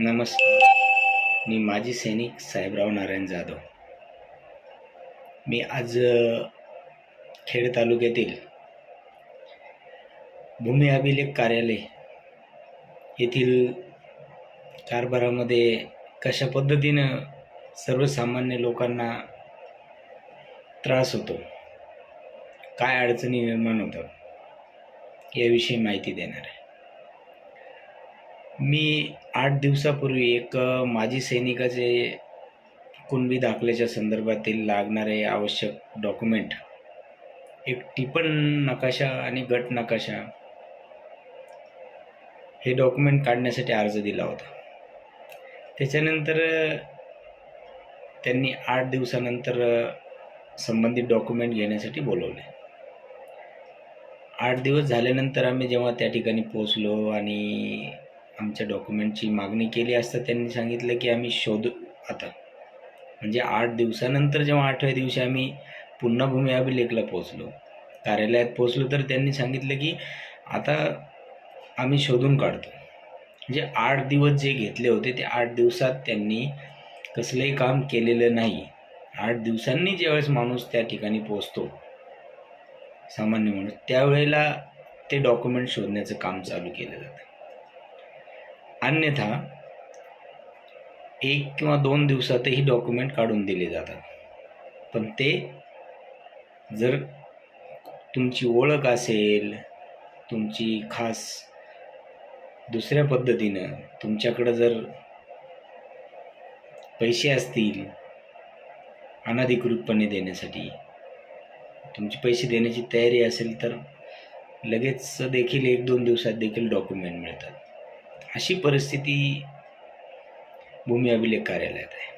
नमस्कार. मी माजी सैनिक साहेबराव नारायण जाधव. मी आज खेड तालुक्यातील भूमी अभिलेख कार्यालय येथील कारभारामध्ये कशा पद्धतीनं सर्वसामान्य लोकांना त्रास होतो काय अडचणी निर्माण होतात याविषयी माहिती देणार आहे. मी आठ दिवसापूर्वी एक माजी सैनिकाचे कुणबी दाखल्याच्या संदर्भातील लागणारे आवश्यक डॉक्युमेंट एक टिपण नकाशा आणि गट नकाशा हे डॉक्युमेंट काढण्यासाठी अर्ज दिला होता. त्याच्यानंतर त्यांनी आठ दिवसानंतर संबंधित डॉक्युमेंट घेण्यासाठी बोलवले. आठ दिवस झाल्यानंतर आम्ही जेव्हा त्या ठिकाणी पोचलो आणि आमच्या डॉक्युमेंटची मागणी केली असता त्यांनी सांगितलं की आम्ही शोधू आता म्हणजे आठ दिवसानंतर जेव्हा आठव्या दिवशी आम्ही पुन्हा भूमी अभिलेखला पोचलो कार्यालयात पोचलो तर त्यांनी सांगितलं की आता आम्ही शोधून काढतो. म्हणजे आठ दिवस जे घेतले होते ते आठ दिवसात त्यांनी कसलंही काम केलेलं नाही. आठ दिवसांनी ज्यावेळेस माणूस त्या ठिकाणी पोचतो सामान्य माणूस त्यावेळेला ते डॉक्युमेंट शोधण्याचं काम चालू केलं जातं. अन्यथा एक किंवा दोन दिवसातही डॉक्युमेंट काढून दिले जातात. पण ते जर तुमची ओळख असेल तुमची खास दुसऱ्या पद्धतीनं तुमच्याकडं जर पैसे असतील अनधिकृतपणे देण्यासाठी तुमची पैसे देण्याची तयारी असेल तर लगेच देखील एक दोन दिवसात देखील डॉक्युमेंट मिळतात. अशी परिस्थिती भूमी अभिलेख कार्यालयात आहे.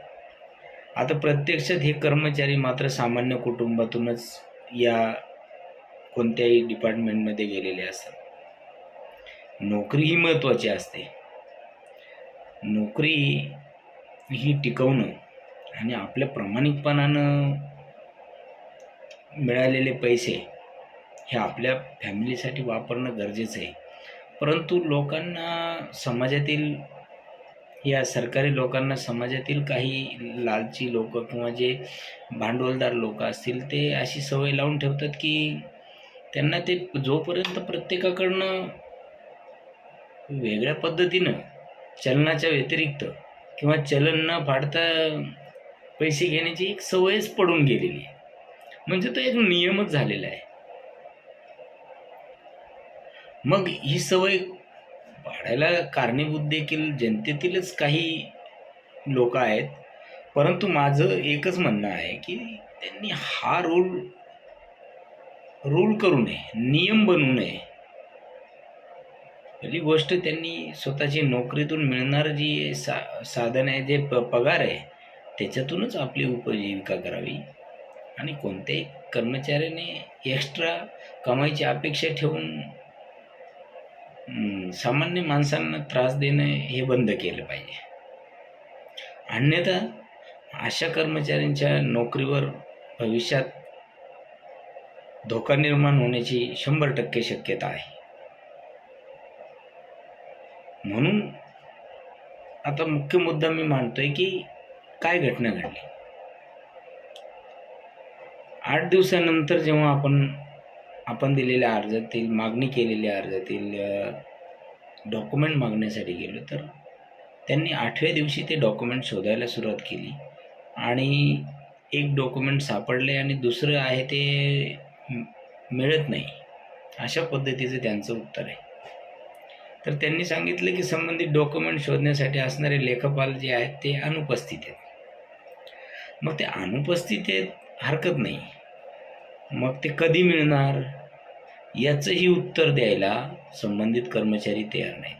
आता प्रत्यक्षात हे कर्मचारी मात्र सामान्य कुटुंबातूनच या कोणत्याही डिपार्टमेंटमध्ये गेलेले असतात. नोकरी ही महत्त्वाची असते. नोकरी ही टिकवणं आणि आपल्या प्रामाणिकपणानं मिळालेले पैसे हे आपल्या फॅमिलीसाठी वापरणं गरजेचं आहे. परंतु लोकांना समाजातील या सरकारी लोकांना समाजातील काही लालची लोक किंवा जे भांडवलदार लोक असतील ते अशी सवय लावून ठेवतात की त्यांना ते जोपर्यंत प्रत्येकाकडनं वेगळ्या पद्धतीनं चलनाच्या व्यतिरिक्त किंवा चलन न फाडता पैसे घेण्याची एक सवयच पडून गेलेली आहे. म्हणजे तो एक नियमच झालेला आहे. मग ही सवय पाडायला कारणीभूत देखील जनतेतीलच काही लोक आहेत. परंतु माझं एकच म्हणणं आहे की त्यांनी हा रूल रूल करू नये नियम बनवू नये. पहिली गोष्ट त्यांनी स्वतःची नोकरीतून मिळणारं जी सा साधन आहे जे प पगार आहे त्याच्यातूनच आपली उपजीविका करावी. आणि कोणत्याही कर्मचाऱ्याने एक्स्ट्रा कमाईची अपेक्षा ठेवून सामान्य माणसांना त्रास देणं हे बंद केलं पाहिजे. अन्यथा अशा कर्मचाऱ्यांच्या नोकरीवर भविष्यात धोका निर्माण होण्याची शंभर टक्के शक्यता आहे. म्हणून आता मुख्य मुद्दा मी मांडतोय की काय घटना घडली? आठ दिवसानंतर जेव्हा आपण आपण दिलेल्या अर्जातील मागणी केलेल्या अर्जातील डॉक्युमेंट मागण्यासाठी गेलो तर त्यांनी आठव्या दिवशी ते डॉक्युमेंट शोधायला सुरुवात केली. आणि एक डॉक्युमेंट सापडले आणि दुसरं आहे ते मिळत नाही. अशा पद्धतीचं त्यांचं उत्तर आहे. तर त्यांनी सांगितलं की संबंधित डॉक्युमेंट शोधण्यासाठी असणारे लेखपाल जे आहेत ते अनुपस्थित आहेत. मग ते अनुपस्थित आहेत हरकत नाही. मग ते कधी मिळणार? याचंही उत्तर द्यायला संबंधित कर्मचारी तयार नाहीत.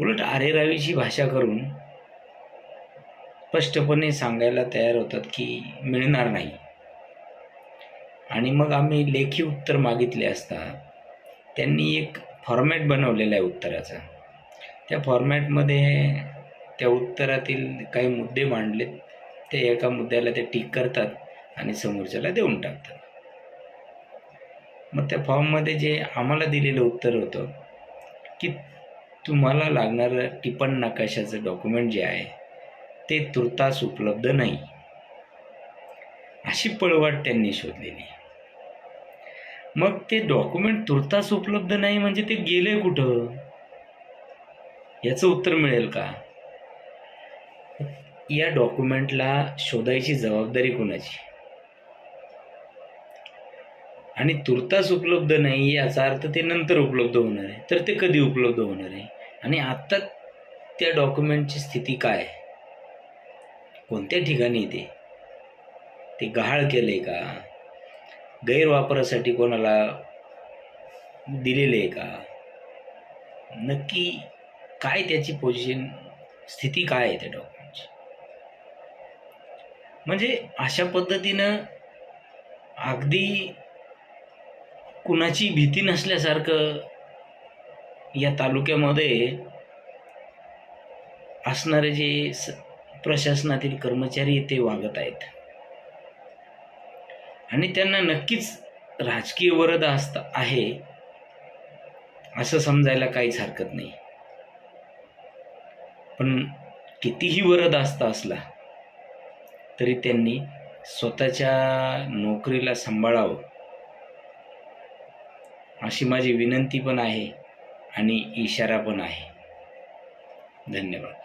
उलट आरेरावीची भाषा करून स्पष्टपणे सांगायला तयार होतात की मिळणार नाही. आणि मग आम्ही लेखी उत्तर मागितले असता त्यांनी एक फॉर्मॅट बनवलेला आहे उत्तराचा. त्या फॉर्मॅटमध्ये त्या उत्तरातील काही मुद्दे मांडलेत. ते एका मुद्द्याला ते टीक करतात. आणि समोरच्याला देऊन टाकतात. मग त्या फॉर्ममध्ये जे आम्हाला दिलेलं उत्तर होतं की तुम्हाला लागणारं टिपण नकाशाचं डॉक्युमेंट जे आहे ते तुर्तास उपलब्ध नाही. अशी पळवाट त्यांनी शोधलेली. मग ते डॉक्युमेंट तुर्तास उपलब्ध नाही म्हणजे ते गेले कुठं? याचं उत्तर मिळेल का? या डॉक्युमेंटला शोधायची जबाबदारी कोणाची? आणि तुर्तास उपलब्ध नाही याचा अर्थ ते नंतर उपलब्ध होणार आहे. तर ते कधी उपलब्ध होणार आहे? आणि आत्ता त्या डॉक्युमेंटची स्थिती काय आहे? कोणत्या ठिकाणी ते? ते गहाळ केलं आहे का? गैरवापरासाठी कोणाला दिलेले आहे का? नक्की काय त्याची पोझिशन स्थिती काय आहे त्या डॉक्युमेंटची? म्हणजे अशा पद्धतीनं अगदी कुणाची भीती नसल्यासारखं या तालुक्यामध्ये असणारे जे स प्रशासनातील कर्मचारी ते वागत आहेत. आणि त्यांना नक्कीच राजकीय वरद असता आहे असं समजायला काहीच हरकत नाही. पण कितीही वरद असता असला तरी त्यांनी स्वतःच्या नोकरीला सांभाळावं. अशी माझी विनंती पण आहे आणि इशारा पण आहे. धन्यवाद.